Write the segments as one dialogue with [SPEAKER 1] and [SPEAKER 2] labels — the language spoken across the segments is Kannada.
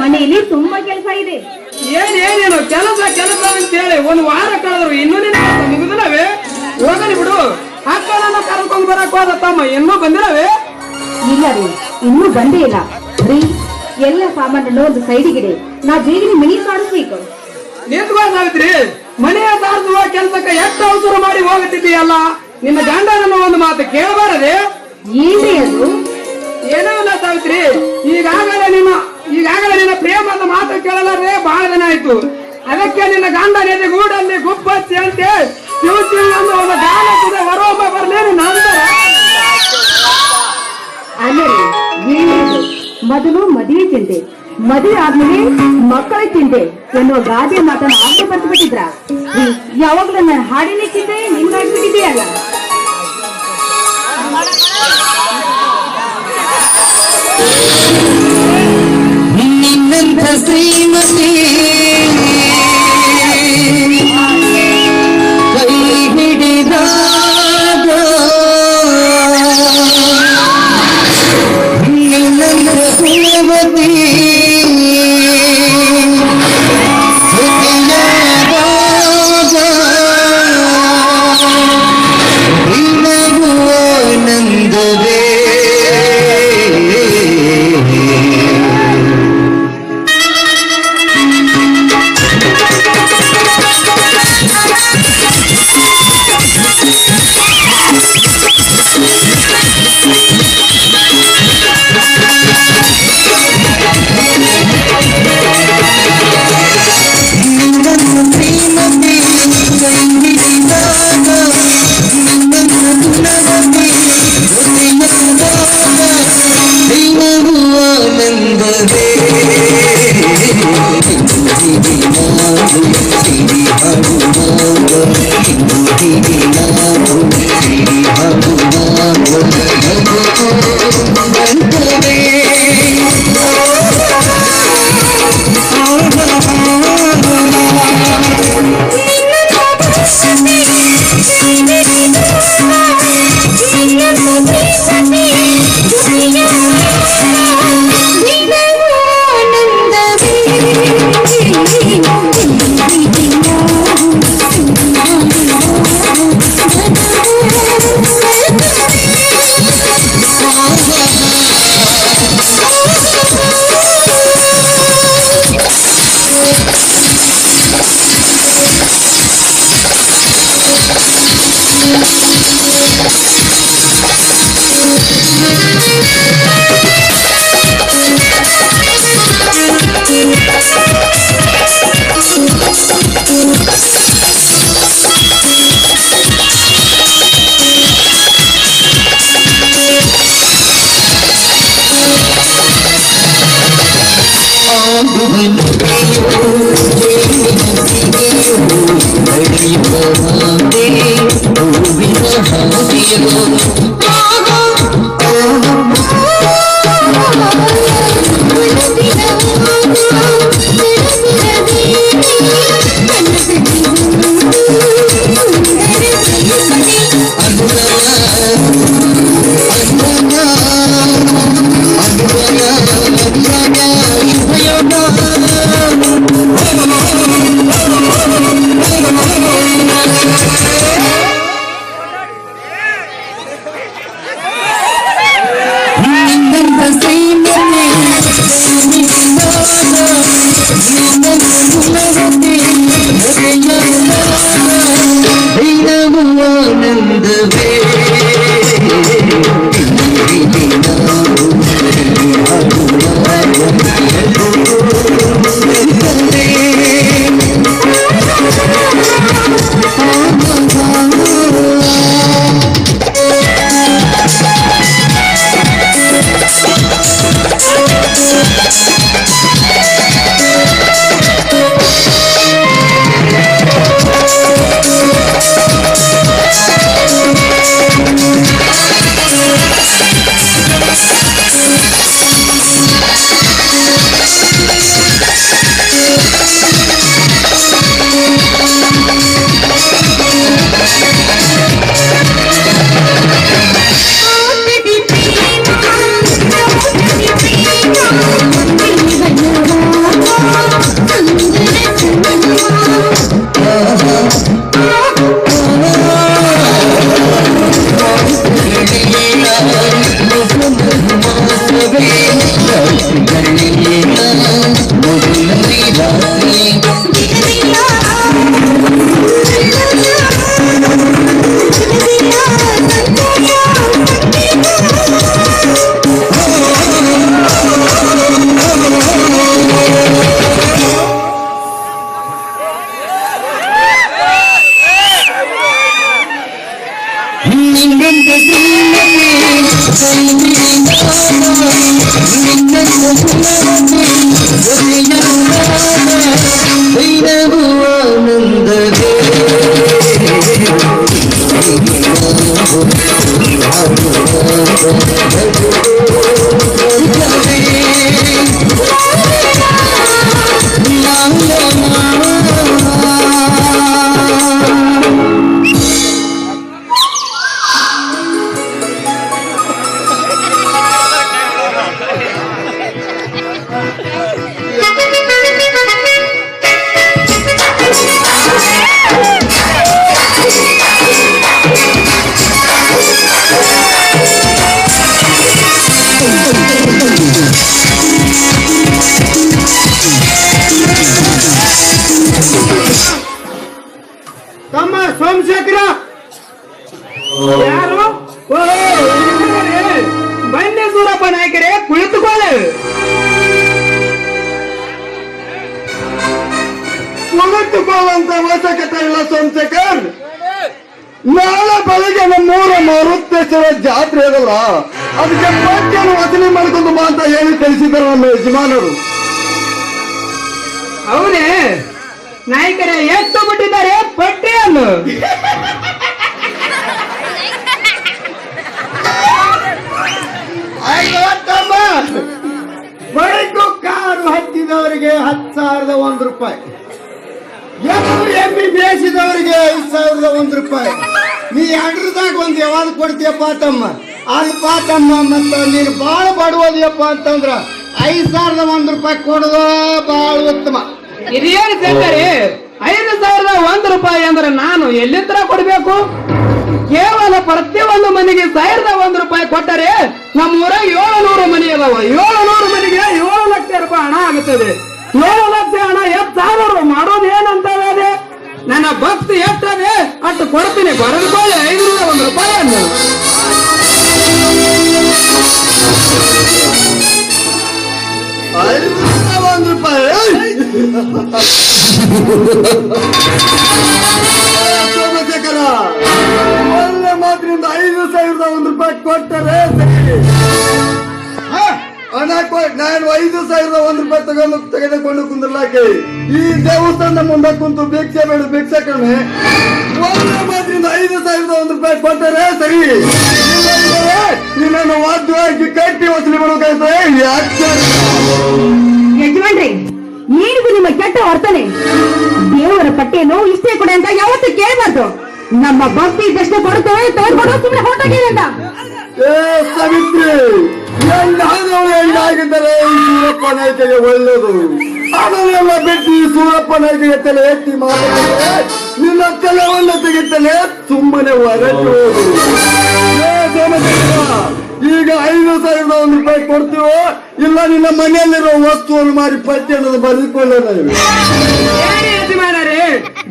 [SPEAKER 1] ಮನೆಯಲ್ಲಿ ತುಂಬಾ ಕೆಲಸ ಇದೆ.
[SPEAKER 2] ಏನ್ ಏನೇನು ಕೆಲಸ ಕೆಲಸ ಅಂತ ಹೇಳಿ ಒಂದು ವಾರ ಕಳೆದ್ರು ಇನ್ನೂ ಮುಗಿದಿಲ್ಲವೇ? ಹೋಗಲಿ ಬಿಡು. ಅಕ್ಕನನ್ನ ಕರ್ಕೊಂಡ್ ಬರಕ್ ಹೋದ ತಮ್ಮ ಇನ್ನೂ ಬಂದಿಲ್ಲವೇ?
[SPEAKER 1] ಇಲ್ಲ ರೀ ಇನ್ನೂ ಬಂದೇ ಇಲ್ಲ. ರೀ ಎಲ್ಲ ಸಾಮಾನನ್ನು ಒಂದು ಸೈಡಿಗಿಡಿ ನಾ ಬೇಗನೆ ಮನಿ ಸಾಡಿಸ್ಬೇಕು
[SPEAKER 2] ನಿಂತ್ಕೋ ಸಾವಿತ್ರಿ ಮನೆಯ ಸಾರಿಸುವ ಕೆಲಸಕ್ಕೆ ಎಷ್ಟು ಅವಸರ ಮಾಡಿ ಹೋಗುತ್ತಿದ್ದೀಯಲ್ಲ ನಿನ್ನ ಗಂಡನನ್ನು ಒಂದು ಮಾತು ಕೇಳಬಾರದೆ?
[SPEAKER 1] ಏನೇ ಅದು
[SPEAKER 2] ಏನೋ ಇಲ್ಲ ಸಾವಿತ್ರಿ ಈಗಾಗಲೇ ನಿನ್ನ ಈಗಾಗಲೇ ನಿನ್ನ ಪ್ರೇಮದ ಮಾತು ರೇ ಬಹಳ ದಿನ ಆಯ್ತು. ಅದಕ್ಕೆ ನಿನ್ನ ಗಂಡ ನಿನ್ನ ಗೂಡಲ್ಲಿ ಗುಬ್ಬಚ್ಚಿ ಅಂತೆ ಹೊರೊಬ್ಬ ಬರ್ಲೇನು ನಂತರ
[SPEAKER 1] ಮೊದಲು ಮದುವೆ ಚಿಂತೆ ಮದುವೆ ಆದ್ಮೇಲೆ ಮಕ್ಕಳ ಚಿಂತೆ ಎನ್ನುವ ಗಾದೆ ಮಾತನ್ನ ಆಸೆ ಪಡ್ಬಿಟ್ಟಿದ್ರ ಯಾವಾಗ್ಲೂ ನನ್ನ ಹಾಡಿನ ಚಿಂತೆ ನಿಮ್ಗಾಗ್ಬಿಟ್ಟಿದೆಯಲ್ಲ
[SPEAKER 3] ನಿನ್ನಂಥ ಶ್ರೀಮತಿ ಕೈ day.
[SPEAKER 2] Oh, ಸೋಮಶೇಖರ! ಯಾರು. ಬನ್ನಿ ಸೂರಪ್ಪ ನಾಯಕರೇ, ಕುಳಿತುಕೊಳ್ಳಿ. ಕುಳಿತುಕೊಳ್ಳುವಂತ ಅವಶ್ಯಕತೆ ಇಲ್ಲ ಸೋಮಶೇಖರ್. ನಾಳೆ ಬೆಳಗ್ಗೆ ನಮ್ಮೂರ ಮರುತ್ತೇಶ್ವರ ಜಾತ್ರೆ ಅದಲ್ಲ ಅದಕ್ಕೆ ಪಟ್ಟಿಯನ್ನು ವಚನೆ ಮಾಡ್ಕೊಂಡು ಬಾ ಅಂತ ಹೇಳಿ ಕಳಿಸಿದ್ದಾರೆ ನಮ್ಮ ಯಜಮಾನರು. ಹೌದೇ ನಾಯಕರೇ ಎತ್ತು ಬಿಟ್ಟಿದ್ದಾರೆ ಪಟ್ಟಿಯನ್ನು
[SPEAKER 4] ಬಳಿಕು ಕಾರು ಹತ್ತಿದವರಿಗೆ ಹತ್ತು ಸಾವಿರದ ಒಂದು ರೂಪಾಯಿ. ಎತ್ತು ಎಮ್ಮಿ ಬೇಯಿಸಿದವರಿಗೆ ಐದು ಸಾವಿರದ ಒಂದು ರೂಪಾಯಿ. ನೀ ಎರಡ್ರದಾಗ ಒಂದು ಯಾವಾಗ ಕೊಡ್ತೀಯಪ್ಪ ತಮ್ಮ? ಅಲ್ಪ ಪಾತಮ್ಮ ಮತ್ತ ನೀನು ಬಾಳ ಬಡವದಿಯಪ್ಪ ಅಂತಂದ್ರ ಐದು ಸಾವಿರದ ಒಂದು ರೂಪಾಯಿ ಕೊಡೋದು ಬಾಳ ಉತ್ತಮ.
[SPEAKER 2] ಇದೇನು ಸೇರ್ತಾರೆ. ಐದು ಸಾವಿರದ ಒಂದು ರೂಪಾಯಿ ಅಂದ್ರೆ ನಾನು ಎಲ್ಲಿಂದ ಕೊಡ್ಬೇಕು? ಕೇವಲ ಪ್ರತಿಯೊಂದು ಮನೆಗೆ ಸಾವಿರದ ಒಂದು ರೂಪಾಯಿ ಕೊಟ್ಟರೆ ನಮ್ಮೂರ ಏಳು ನೂರು ಮನೆ ಅದಾವ ಏಳು ನೂರು ಮನೆಗೆ ಏಳು ಲಕ್ಷ ರೂಪಾಯಿ ಹಣ ಆಗುತ್ತದೆ. ಏಳು ಲಕ್ಷ ಹಣ ಎಷ್ಟು
[SPEAKER 4] ಸೋಮಶೇಖರ ಒಳ್ಳೆ ಮಾತಿನಿಂದ ಐದು ಸಾವಿರದ ಒಂದು ರೂಪಾಯಿ ಕೊಟ್ಟರೆ ಹಣ ನಾನು ಐದು ಸಾವಿರದ ಒಂದು ರೂಪಾಯಿ ತಗೊಂಡು ತೆಗೆದುಕೊಂಡು ಕುಂದ್ರಲಾಕೆ, ಈ ದೇವಸ್ಥಾನದ ಮುಂದೆ ಕುಂತು ಭಿಕ್ಷೆ ಬೇಡ, ಭಿಕ್ಷೆ ಕಡಿಮೆ. ಒಳ್ಳೆ ಮಾತಿನಿಂದ ಐದು ಸಾವಿರದ ಒಂದು ರೂಪಾಯಿ ಕೊಟ್ಟರೆ ಸರಿ. ನಿನ್ನನ್ನು ವಾದ್ಯವಾಗಿ ಕಟ್ಟಿ ವಸೂಲಿ ಮಾಡಬೇಕಾಯ್ತದೆ ಯಾಕೆ
[SPEAKER 1] ಯಜಮಾನ್ರಿ ಏನಿದು ನಿಮ್ಮ ಕೆಟ್ಟ ವರ್ತನೆ. ದೇವರ ಪಟ್ಟಿಯನ್ನು ಇಷ್ಟೇ ಕೊಡಿ ಅಂತ ಯಾವತ್ತೂ ಕೇಳಬಾರ್ದು. ನಮ್ಮ ಭಕ್ತಿ ಇದ್ದಷ್ಟು ಕೊಡುತ್ತೇವೆ ತಗೊಂಡು ಸುಮ್ಮನೆ ಹೊರಟೋಗಿ ಅಂತ.
[SPEAKER 4] ಸಾವಿತ್ರಿ ಈ ಸೂರಪ್ಪ ನಾಯ್ಕಗೆ ಒಳ್ಳೆಯದು? ಅದನ್ನೆಲ್ಲ ಬಿಟ್ಟು ಈ ಸೂರಪ್ಪ ನಾಯ್ಕೆಗೆ ತಲೆ ಎತ್ತಿ ಮಾತಾಡಿದ್ರೆ ನಿನ್ನ ತಲೆವನ್ನು ತೆಗಿತಲೇ ಸುಮ್ಮನೆ ಹೊರಟು ಹೋಗು. ಈಗ ಐದು ಸಾವಿರದ ಒಂದು ರೂಪಾಯಿ ಕೊಡ್ತೀವೋ ಇಲ್ಲ ನಿನ್ನ ಮನೆಯಲ್ಲಿರೋ ವಸ್ತುವನ್ನು ಮಾಡಿ ಪಟ್ಟಿ ಅನ್ನೋದು ಬರೆದುಕೊಳ್ಳೋಣ
[SPEAKER 2] ಏನೇ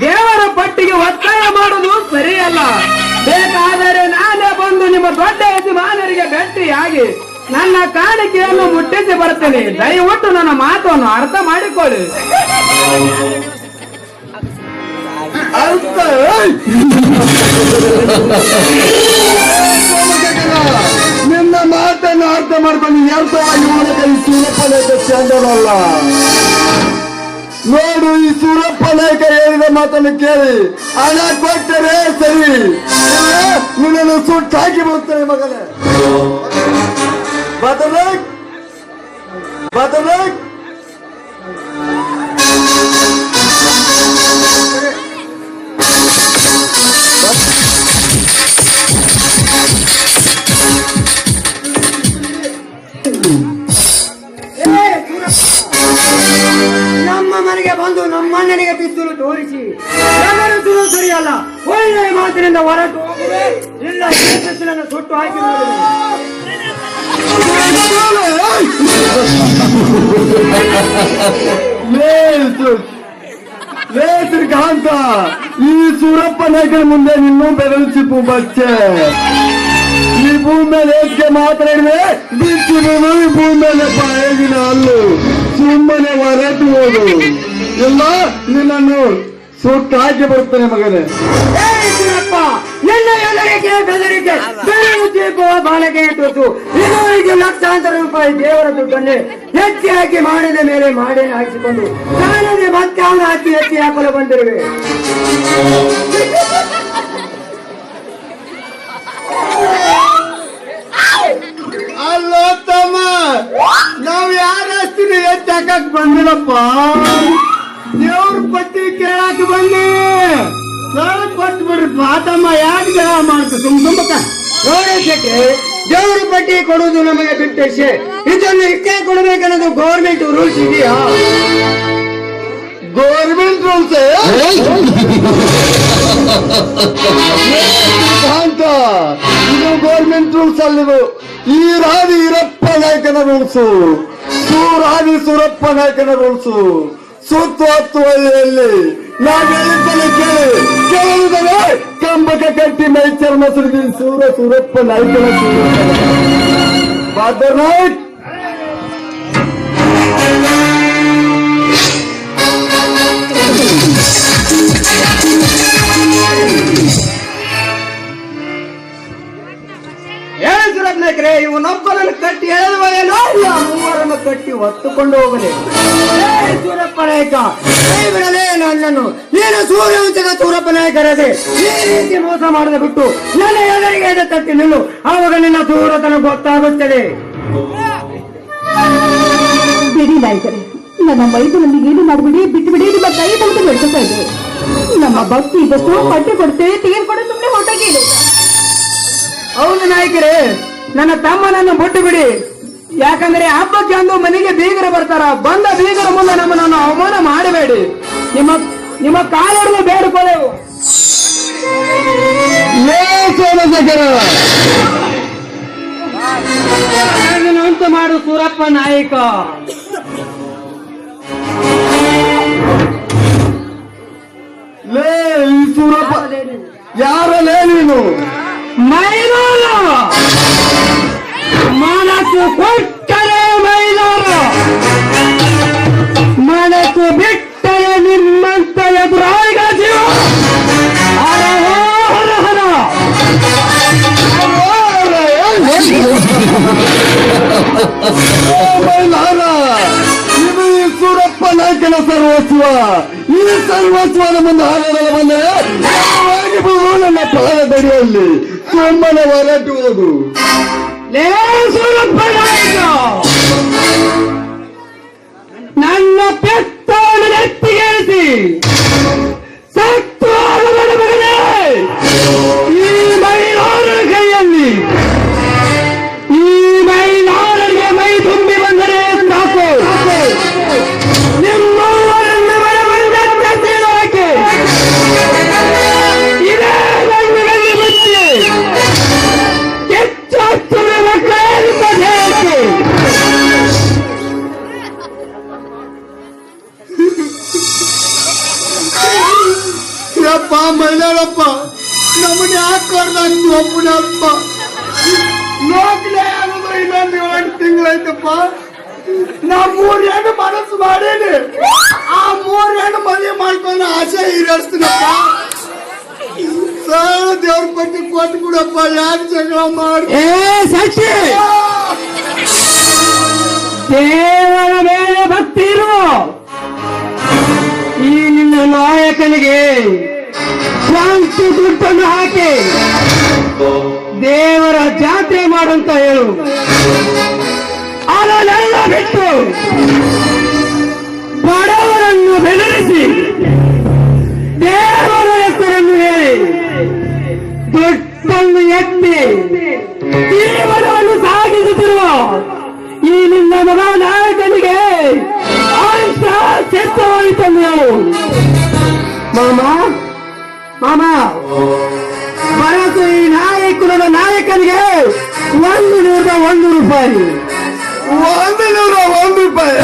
[SPEAKER 2] ದೇವರ ಪಟ್ಟಿಗೆ ಒತ್ತಾಯ ಮಾಡೋದು ಸರಿಯಲ್ಲ. ಬೇಕಾದರೆ ನಾನೇ ಬಂದು ನಿಮ್ಮ ದೊಡ್ಡ ಯಜಮಾನರಿಗೆ ಭೇಟಿಯಾಗಿ ನನ್ನ ಕಾಣಿಕೆಯನ್ನು ಮುಟ್ಟಿಸಿ ಬರ್ತೇನೆ ದಯವಿಟ್ಟು ನನ್ನ ಮಾತನ್ನು ಅರ್ಥ ಮಾಡಿಕೊಳ್ಳಿ.
[SPEAKER 4] ಅರ್ಥ ಮಾತನ್ನು ಅರ್ಥ ಮಾಡ್ಕೊಂಡು ವ್ಯರ್ಥವಾಗಿ ಮೂಲಕ ಈ ಸೂರಪ್ಪ ನಾಯಕ ಚಂದನಲ್ಲ ನೋಡು, ಈ ಸೂರಪ್ಪ ನಾಯಕ ಹೇಳಿದ ಮಾತನ್ನು ಕೇಳಿ. ಹಣ ಕೊಟ್ಟರೆ ಸರಿ. ನಿನ್ನ ನಿನ್ನನ್ನು ಸುಟ್ಟು ಹಾಕಿ ಬಿಡುತ್ತೇನೆ ಮಗನೇ. ಬದಲಾಗ್ ಬದಲಾಗ್.
[SPEAKER 2] ಹೊರಟು ಹೋಗುವೆ ಈ ಪಿಸ್ತೂಲನ್ನು ಸುಟ್ಟು ಹಾಕಿ
[SPEAKER 4] ಶ್ರೀಕಾಂತ, ಈ ಸೂರಪ್ಪ ನಾಯಕನ ಮುಂದೆ ನಿನ್ನೂ ಚಿಪ್ಪು ಬಚ್ಚೆ ಈ ಭೂಮಿ ಮೇಲೆ ಏಕೆ ಮಾತಾಡಿದ್ರೆ ಬಿಚ್ಚಿ ಬಿಡು, ಈ ಭೂಮಿ ಮೇಲೆ ಅಲ್ಲು ಸುಮ್ಮನೆ ಹೊರಟು ಹೋಗು. ಎಲ್ಲ ನಿನ್ನನ್ನು ಸುಟ್ಟು ಆಯ್ಕೆ ಬರ್ತೇನೆ ಮಗನೇ
[SPEAKER 2] ಬೆದರಿಕೆ ಇದುವರೆಗೆ ಲಕ್ಷಾಂತರ ರೂಪಾಯಿ ದೇವರ ದುಡ್ಡನ್ನೇ ಹೆಚ್ಚಿ ಹಾಕಿ ಮಾಡಿದ ಮೇಲೆ ಮಾಡೇ ಹಾಕಿಸಿಕೊಂಡು ನಾನೇ ಮತ್ತೆ ಅವನ ಹಾಕಿ ಹೆಚ್ಚಿ ಹಾಕಲು ಬಂದಿರುವೆ.
[SPEAKER 4] ಅಲ್ಲೋ ತಮ್ಮ ನಾವ್ ಯಾರ ಹೆಚ್ಚಾಕ ಎತ್ತಾಕಕ್ ಬಂದಿಲ್ಲಪ್ಪ. ಪಟ್ಟಿ ಬಂದೆ? ಕೊಟ್ಟು ಬಿಡ್ರಿ? ಪಾತಮ್ಮ ಯಾಕೆ ಜಗಳ ಮಾಡ್ತು? ಸುಮ್ ತುಂಬಕ
[SPEAKER 2] ಗೌರವಕ್ಕೆ ದೇವರು ಪಟ್ಟಿ ಕೊಡುವುದು ನಮಗೆ ಬಿಟ್ಟೆ ಇದನ್ನು ಇಷ್ಟೇ ಕೊಡಬೇಕನ್ನೋದು ಗೌರ್ಮೆಂಟ್ ರೂಲ್ಸ್ ಇದೆಯಾ?
[SPEAKER 4] ಗೌರ್ಮೆಂಟ್ ರೂಲ್ಸ್ ಅಂತ ಇದು ಗೌರ್ಮೆಂಟ್ ರೂಲ್ಸ್ ಅಲ್ಲಿದು. ಈ ರಾಜಿ ಈರಪ್ಪ ನಾಯಕನ ರೂಲ್ಸು ಸೂರಾದಿ ಸುರಪ್ಪ ನಾಯಕನ ರೂಲ್ಸು ಸುತ್ತು ಹತ್ತು ವಯಸ್ಸಲ್ಲಿ ನಾವು ಹೇಳಿದ್ದನ್ನು ಕೇಳಿ. ಕೇಳಿದರೆ ಕಂಬಕ ಕಟ್ಟಿ ಮೈ ಚರ್ಮ ಸುರಿದಿ ಸೂರ ಸೂರಪ್ಪ ಬಾದರ್ ಬದನಾಯ್ಕ್
[SPEAKER 2] ಇವನೊಬ್ಬನನ್ನು ಕಟ್ಟಿ ಎಳೆದುವರೇನೋ ಇಲ್ಲ ಮೂವರನ್ನು ಕಟ್ಟಿ ಹೊತ್ತುಕೊಂಡು ಹೋಗಲಿ. ಸೂರಪ್ಪ ನಾಯಕ ಬಿಡಲೇ ನನ್ನನ್ನು. ನೀನು ಸೂರ್ಯವಂಶದ ಸೂರಪ್ಪ ನಾಯಕರದೆ ಈ ರೀತಿ ಮೋಸ ಮಾಡದ ಬಿಟ್ಟು ನನ್ನ ಎದುರಿಗೆ ಎದೆ ತಟ್ಟಿ ನಿಲ್ಲು. ಆವಾಗ ನಿನ್ನ ಸೂರತನ ಗೊತ್ತಾಗುತ್ತದೆ.
[SPEAKER 1] ಬಿಡಿ ನಾಯಕರೇ ನನ್ನ ಮೈದನಲ್ಲಿ ಏನು ಮಾಡ್ಬಿಡಿ ಬಿಟ್ಟು ಬಿಡಿ ನಿಮ್ಮ ಕೈ ಬಂದು ಬೆಳ್ಕೊತಾ ಇದೆ. ನಮ್ಮ ಭಕ್ತಿ ಇದಷ್ಟು ಪಟ್ಟಿ ಕೊಡ್ತೇವೆ ತೆಗೆದುಕೊಂಡು ಸುಮ್ಮನೆ ಇದೆ
[SPEAKER 2] ಹೌದು ನಾಯಕರೇ. ನನ್ನ ತಮ್ಮನನ್ನು ಬಿಟ್ಟು ಬಿಡಿ ಯಾಕಂದ್ರೆ ಹಬ್ಬಕ್ಕೆ ಅಂದು ಮನೆಗೆ ಬೀಗರು ಬರ್ತಾರ. ಬಂದ ಬೀಗರ ಮುಂದೆ ನಮ್ಮನ್ನು ಅವಮಾನ ಮಾಡಬೇಡಿ. ನಿಮ್ಮ ನಿಮ್ಮ ಕಾಲನ್ನು ಬೇಡಿಕೊಳ್ಳೆವು
[SPEAKER 4] ಲೇ
[SPEAKER 2] ಅಂತ ಮಾಡು ಸೂರಪ್ಪ ನಾಯಕ.
[SPEAKER 4] ಲೇ ಈ ಸೂರಪ್ಪ ಯಾರಲೇ ನೀನು?
[SPEAKER 2] ಮೈಲೂರ ಮನಸ್ಸು ಕೊಟ್ಟರೆ ಮೈಲಾರ. ಮನಸ್ಸು ಬಿಟ್ಟರೆ ನಿಮ್ಮಂತ ಎದುರಾಳಿಗ ಜೀವ.
[SPEAKER 4] ಮೈಲಾರ. ಇದು ಈ ಸೂರಪ್ಪನ ಸರ್ವಸ್ವ ಈ ಸರ್ವಸ್ವ ಹಾರಾಡಲು ಬಂದರೆ ಯಾವಾಗಿರ್ಬೋದು ನನ್ನ ಪಾದದಡಿಯಲ್ಲಿ ಸುಮ್ಮನೆ ಹೊರಟು ಹೋಗು
[SPEAKER 2] ಲೇ ಸೂರಪ್ಪ
[SPEAKER 4] ಪಟ್ಟಿ ಕೊಟ್ಟು ಬಿಡಪ್ಪ ಯಾಕೆ ಜಗಳ ಮಾಡಿ.
[SPEAKER 2] ಏ ಸಾಕ್ಷಿ ದೇವರ ಮೇಲೆ ಭಕ್ತಿ ಇರು. ಈ ನಿನ್ನ ನಾಯಕನಿಗೆ ಶಾಂತಿ ದುಡ್ಡನ್ನು ಹಾಕಿ. ದೇವರ ಜಾತ್ರೆ ಮಾಡಂತ ಹೇಳು. ಅದನ್ನೆಲ್ಲ ಬಿಟ್ಟು ಬಡವರನ್ನು ಬೆದರಿಸಿ. ದುಡ್ಡನ್ನು ಎತ್ತಿ ಜೀವನವನ್ನು ಸಾಗಿಸುತ್ತಿರುವ ಈ ನಿನ್ನ ಮಗ ನಾಯಕನಿಗೆ ಆಯುಷ ಸೆಟ್ಟು ಹೋಯಿತಂದು ಹೇಳು ಮಾಮ ಮಾಮ ಬರಸು ಈ ನಾಯಕನ ನಾಯಕನಿಗೆ ಒಂದು ನೂರ ಒಂದು ರೂಪಾಯಿ
[SPEAKER 4] ಒಂದು ನೂರ ಒಂದು ರೂಪಾಯಿ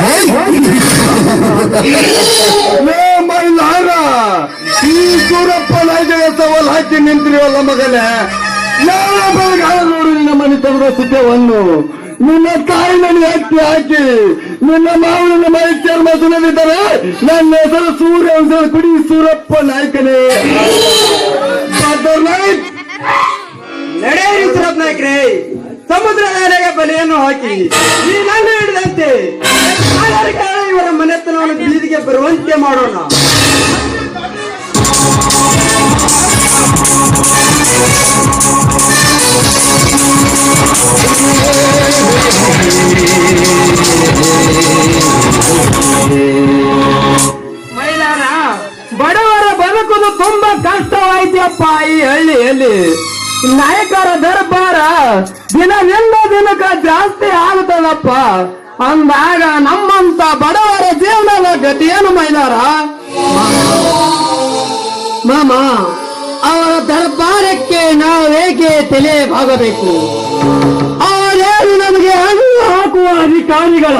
[SPEAKER 4] ಲೇ ಮೈಲಾರ ಈ ಸೂರಪ್ಪ ನಾಯ್ಕನ ಸವಾಲ್ ಹಾಕಿ ನಿಂತಿರಿವಲ್ಲ ಮಗನೇ. ಯಾವ ಬರಗಾಲ ನೋಡು ನಿನ್ನ ಮನೆ ತಂದ್ರೆ ಸುದ್ಯವನ್ನು ನಿನ್ನ ತಾಯಿನಲ್ಲಿ ಹತ್ತಿ ಹಾಕಿ, ನಿನ್ನ ಮಾವನ ಮೈ ಚರ್ಮ ಸುನದಿದ್ದರೆ ನನ್ನ ಹೆಸರು ಸೂರ್ಯ ಕುಡಿ ಸೂರಪ್ಪ ನಾಯ್ಕನೇ. ನಡೆಯ ಸೂರಪ್ಪ
[SPEAKER 2] ನಾಯಕ್ರೆ. ಸಮುದ್ರದ ನೆಲೆಗೆ ಬಲೆಯನ್ನು ಹಾಕಿ ಈ ನನ್ನ ಹಿಡಿದಂತೆ ಇವರ ಮನೆತನವನ್ನು ಬೀದಿಗೆ ಬರುವಂತೆ ಮಾಡೋಣ? ಮೈಲಾರ ಬಡವರ ಬದುಕುದು ತುಂಬಾ ಕಷ್ಟವಾಯ್ತಪ್ಪ ಈ ಹಳ್ಳಿಯಲ್ಲಿ. ನಾಯಕರ ದರ್ಬಾರ ದಿನದಿಂದ ದಿನಕ ಜಾಸ್ತಿ ಆಗುತ್ತದಪ್ಪ ಅಂದಾಗ ನಮ್ಮಂತ ಬಡವರ ಜೀವನದ ಗತಿ ಏನು ಮೈದಾರ ಮಾಮ, ಅವರ ದರ್ಬಾರಕ್ಕೆ ನಾವೇಕೆ ತಲೆ ಬಾಗಬೇಕು ಅವರೇನು ನಮಗೆ ಹಣ್ಣು ಹಾಕುವ ಅಧಿಕಾರಿಗಳ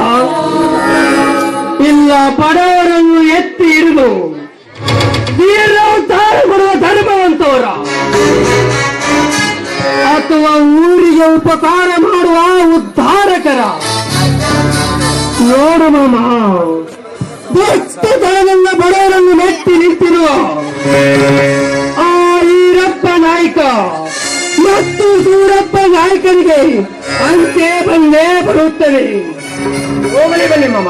[SPEAKER 2] ಇಲ್ಲ, ಬಡವರನ್ನು ಎತ್ತಿ ಹಿಡಿದು ಸಾರು ಕೊಡುವ ಧರ್ಮವಂತವರ ಅಥವಾ ಊರಿಗೆ ಉಪಕಾರ ಮಾಡುವ ಉದ್ಧಾರಕರ? ನೋಡು ಮಾಮ. ಬಡವರನ್ನು ನೆಟ್ಟಿ ನಿಂತಿರುವ ಆ ಈರಪ್ಪ ನಾಯ್ಕ ಮತ್ತು ಸೂರಪ್ಪ ನಾಯ್ಕನಿಗೆ ಅಂತೆ ಬಂದೇ ಬರುತ್ತದೆ. ಹೋಗಲಿ ಬನ್ನಿ ಮಾಮ.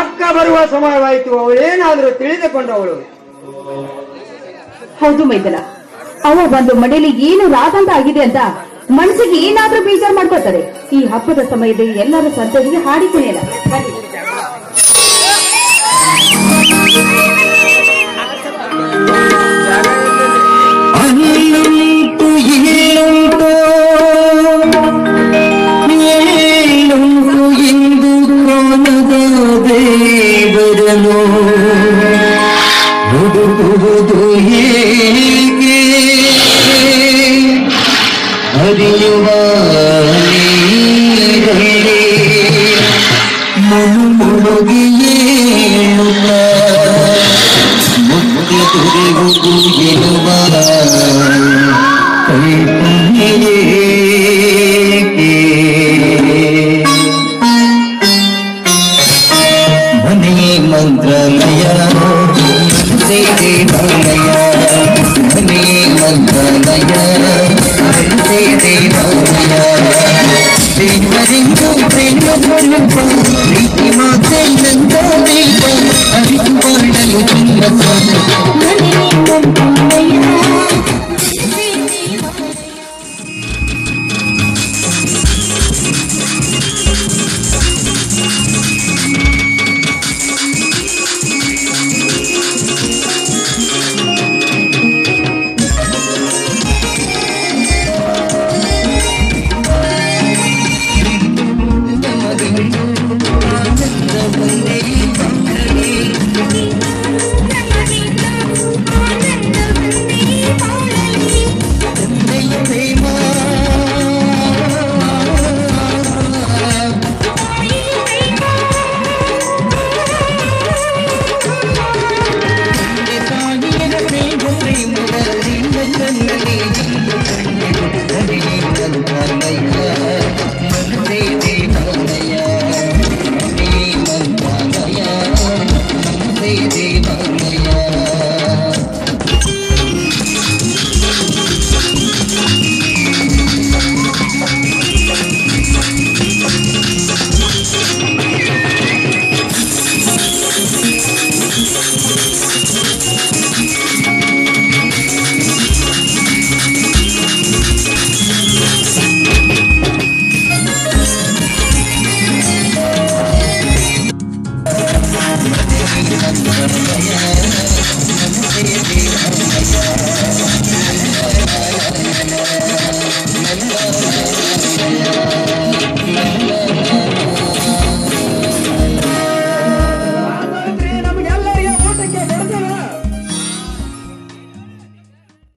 [SPEAKER 2] ಅಕ್ಕ ಬರುವ ಸಮಯವಾಯಿತು. ಅವಳೇನಾದರೂ ತಿಳಿದುಕೊಂಡವಳು.
[SPEAKER 1] ಹೌದು ಮೈದಲ ಅವ ಬಂದು ಮನೇಲಿ ಏನು ರಾಗಂತ ಆಗಿದೆ ಅಂತ ಮನಸ್ಸಿಗೆ ಏನಾದ್ರೂ ಬೇಜಾರು ಮಾಡ್ಕೋತಾರೆ ಈ ಹಬ್ಬದ ಸಮಯದಲ್ಲಿ ಎಲ್ಲರೂ ಸಂತರಿಗೆ ಹಾಡಿ ಕುಣಿಯಲ್ಲ.
[SPEAKER 3] ದೇವರನು. ಹುಡುಕುವುದು ಹೇಗೆ മുഴുമുഴുകിയേഴുക മുഖ്യ തുരിവുകുയലുവാ